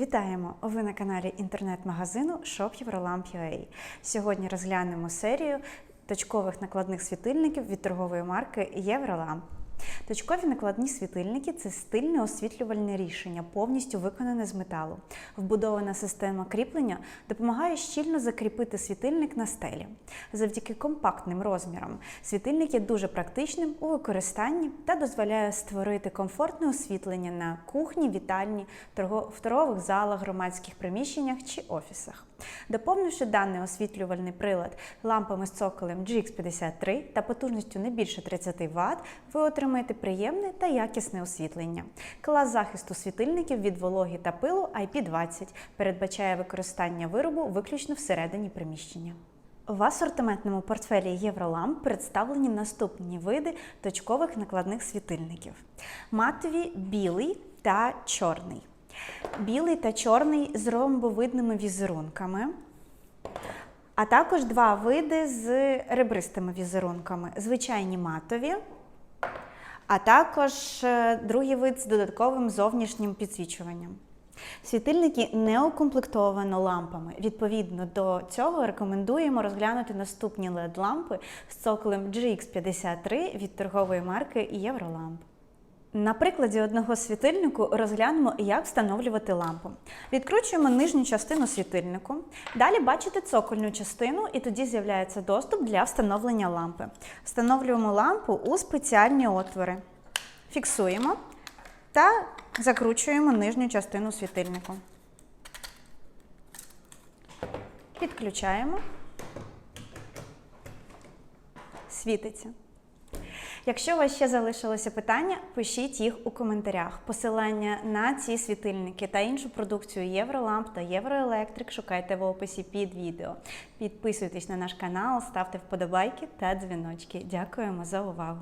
Вітаємо! Ви на каналі інтернет-магазину ShopEurolamp.ua. Сьогодні розглянемо серію точкових накладних світильників від торгової марки Євроламп. Точкові накладні світильники це стильне освітлювальне рішення, повністю виконане з металу. Вбудована система кріплення допомагає щільно закріпити світильник на стелі. Завдяки компактним розмірам світильник є дуже практичним у використанні та дозволяє створити комфортне освітлення на кухні, вітальні, в торгових залах, громадських приміщеннях чи офісах. Доповнивши даний освітлювальний прилад лампами з цоколем GX53 та потужністю не більше 30 Вт, ви отримаєте приємне та якісне освітлення. Клас захисту світильників від вологи та пилу IP20 передбачає використання виробу виключно всередині приміщення. В асортиментному портфелі Євроламп представлені наступні види точкових накладних світильників: матові, білий та чорний. Білий та чорний з ромбовидними візерунками, а також два види з ребристими візерунками: звичайні матові, а також е, другий вид з додатковим зовнішнім підсвічуванням. Світильники не укомплектовано лампами. Відповідно до цього рекомендуємо розглянути наступні LED-лампи з цоколем GX53 від торгової марки Євроламп. На прикладі одного світильнику розглянемо, як встановлювати лампу. Відкручуємо нижню частину світильнику. Далі бачите цокольну частину, і тоді з'являється доступ для встановлення лампи. Встановлюємо лампу у спеціальні отвори. Фіксуємо та закручуємо нижню частину світильнику. Підключаємо. Світиться. Якщо у вас ще залишилося питання, пишіть їх у коментарях. Посилання на ці світильники та іншу продукцію Євроламп та Євроелектрик шукайте в описі під відео. Підписуйтесь на наш канал, ставте вподобайки та дзвіночки. Дякуємо за увагу!